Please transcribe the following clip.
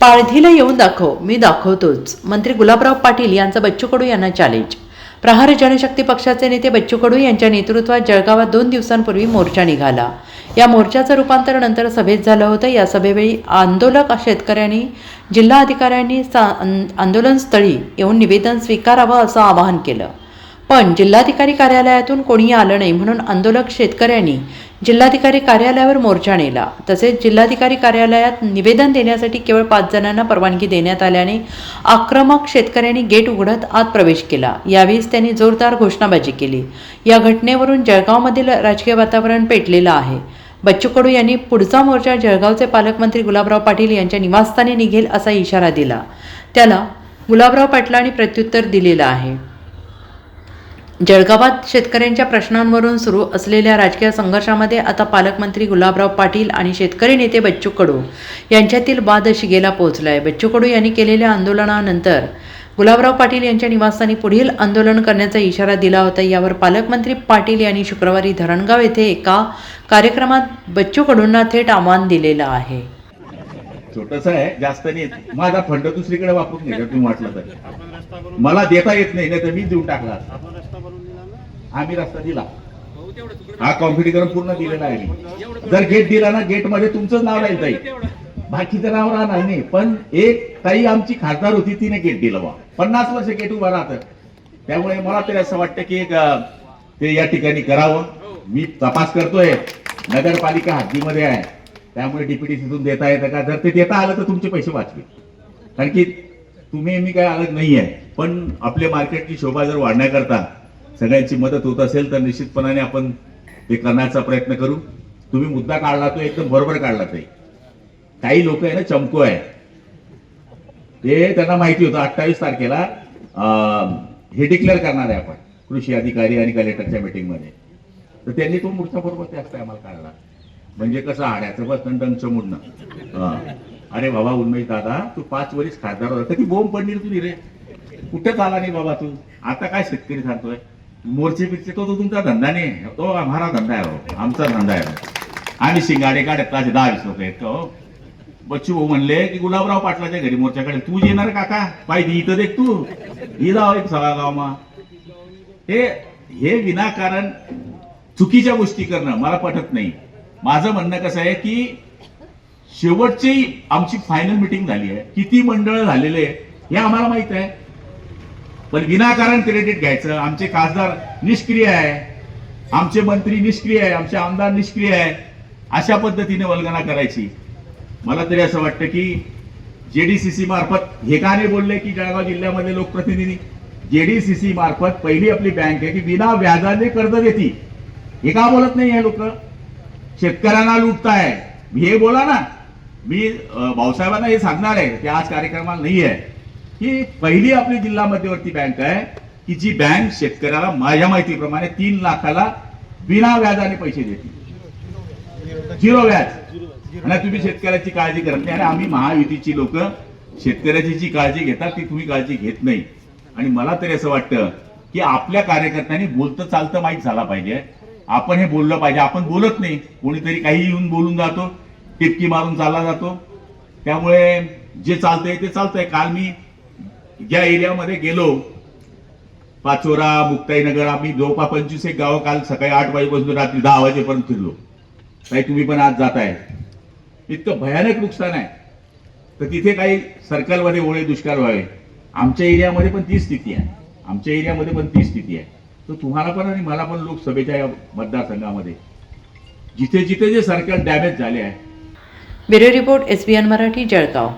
पाळधीला येऊन दाखव मी दाखवतोच. मंत्री गुलाबराव पाटील यांचं बच्चू कडू यांना चॅलेंज प्रहार जनशक्ती पक्षाचे नेते बच्चू कडू यांच्या नेतृत्वात जळगावात दोन दिवसांपूर्वी मोर्चा निघाला. या मोर्चाचं रूपांतर नंतर सभेत झालं होतं. या सभेवेळी आंदोलक शेतकऱ्यांनी जिल्हाधिकाऱ्यांनी सा- आंदोलनस्थळी येऊन निवेदन स्वीकारावं असं आवाहन केलं. पण जिल्हाधिकारी कार्यालयातून कोणीही आलं नाही म्हणून आंदोलक शेतकऱ्यांनी जिल्हाधिकारी कार्यालयावर मोर्चा नेला. तसेच जिल्हाधिकारी कार्यालयात निवेदन देण्यासाठी केवळ पाच जणांना परवानगी देण्यात आल्याने आक्रमक शेतकऱ्यांनी गेट उघडत आत प्रवेश केला. यावेळीच त्यांनी जोरदार घोषणाबाजी केली. या घटनेवरून जळगावमधील राजकीय वातावरण पेटलेलं आहे. बच्चू कडू यांनी पुढचा मोर्चा जळगावचे पालकमंत्री गुलाबराव पाटील यांच्या निवासस्थानी निघेल असा इशारा दिला. त्याला गुलाबराव पाटलांनी प्रत्युत्तर दिलेलं आहे. जळगावात शेतकऱ्यांच्या प्रश्नांवरून सुरू असलेल्या राजकीय संघर्षामध्ये आता पालकमंत्री गुलाबराव पाटील आणि शेतकरी नेते बच्चू कडू यांच्यातील वाद शिगेला आहे बच्चू कडू यांनी केलेल्या आंदोलनानंतर गुलाबराव पाटील यांच्या निवासस्थानी पुढील आंदोलन करण्याचा इशारा दिला होता. यावर पालकमंत्री पाटील यांनी शुक्रवारी धरणगाव येथे एका कार्यक्रमात बच्चू कडूंना थेट आव्हान दिलेलं आहे. छोटस आहे जास्त नाही येत. माझा फंड दुसरीकडे वापरून घ्या तुम्ही वाटलं तर. मला देता येत नाही तर मी देऊन टाकला आम्ही रस्ता दिला. हा कॉम्पिटिकरण पूर्ण दिलेला आहे जर गेट दिला ना गेटमध्ये तुमचं नाव राहील ताई. बाकीचं नाव राहणार नाही. पण एक ताई आमची खासदार होती तिने गेट दिलं बा पन्नास वर्ष गेट उभा राहतं. त्यामुळे मला तरी असं वाटतं की एक ते या ठिकाणी करावं. मी तपास करतोय. नगरपालिका हद्दीमध्ये आहे. त्यामुळे डीपीटीसीतून देता येतं का? जर ते देता आलं तर तुमचे पैसे वाचवे कारण की तुम्ही मी काय अलग नाही आहे पण आपल्या मार्केटची शोभा जर वाढण्याकरता सगळ्यांची मदत होत असेल तर निश्चितपणाने आपण हे करण्याचा प्रयत्न करू. तुम्ही मुद्दा काढला तो एकदम बरोबर काढला ते काही लोक आहे ना चमको आहे ते त्यांना माहिती होतं अठ्ठावीस तारखेला अं, हे डिक्लेअर करणार आहे आपण कृषी अधिकारी आणि कलेक्टरच्या मीटिंगमध्ये तर त्यांनी तो मूर्छा बरोबर त्याच टायमाला काढला. म्हणजे कसं आड्याचं बस दंड चमुडणं अरे बाबा उन्मेश दादा तू पाच वरीस खासदार होता ती बोंब पडली तुझी रे? कुठे चाला नाही बाबा तू? आता काय शेतकरी सांगतोय? मोर्चे बिरचे तो तो तुमचा धंदा नाही. तो आम्हाला धंदा आहे हो. आमचा धंदा आहे. आम्ही शिंगाडे काढत ताजे दहा वीस लोक आहेत हो. बच्चू भाऊ म्हणले की गुलाबराव पाटलाच्या घरी मोर्चाकडे. तू येणार काका पाहिजे इथं देख तू. ही जाव एक सगळा गावमा हे हे विनाकारण चुकीच्या गोष्टी करणं मला पटत नाही. माझं म्हणणं कसं आहे की शेवटची आमची फायनल मिटिंग झाली आहे. किती मंडळ झालेले आहे हे आम्हाला माहीत आहे. पण विनाकारण क्रेडिट घ्यायचं. आमचे खासदार निष्क्रिय आहे. आमचे मंत्री निष्क्रिय आहे. आमचे आमदार निष्क्रिय आहे. अशा पद्धतीने वल्गना करायची. मला तरी असं वाटतं की जेडीसीसी मार्फत हे का नाही बोलले की जळगाव जिल्ह्यामध्ये लोकप्रतिनिधी? जेडीसीसी मार्फत पहिली आपली बँक आहे की विना व्याजाने कर्ज देते. हे का बोलत नाही हे लोक? शेतकऱ्यांना लुटताय. हे बोला ना. मी भाऊसाहेबांना हे सांगणार आहे ते आज कार्यक्रमाला नाही आहे ही पहिली आपली जिल्हा मध्यवर्ती बँक आहे. की जी बँक शेतकऱ्याला माझ्या माहितीप्रमाणे तीन लाखाला बिना व्याजाने पैसे देते. झिरो व्याज. आणि तुम्ही शेतकऱ्याची काळजी करत नाही. आणि आम्ही महायुतीची लोक शेतकऱ्याची जी काळजी घेतात ती तुम्ही काळजी घेत नाही. आणि मला तरी असं वाटतं की आपल्या कार्यकर्त्यांनी बोलतं चालतं माहीत झाला पाहिजे. आपण हे बोललं पाहिजे. आपण बोलत नाही. कोणीतरी काही येऊन बोलून जातो. टिपकी मारून चालला जातो. त्यामुळे जे चालतंय ते चालतंय. काल मी ज्या एरियामध्ये गेलो पाचोरा मुक्ताईनगर आम्ही जवळपास पंचवीस एक गावं काल सकाळी आठ वाजेपासून रात्री दहा वाजेपर्यंत फिरलो. काही तुम्ही पण आज जाताय. इतकं भयानक नुकसान आहे. तर तिथे काही सर्कलमध्ये ओळे दुष्काळ व्हावे. आमच्या एरियामध्ये पण ती स्थिती आहे. आमच्या एरियामध्ये पण ती स्थिती आहे. तर तुम्हाला पण आणि मला पण लोकसभेच्या या मतदारसंघामध्ये जिथे जिथे जे सर्कल डॅमेज झाले आहे. Bureau report S Marathi Jalgaon.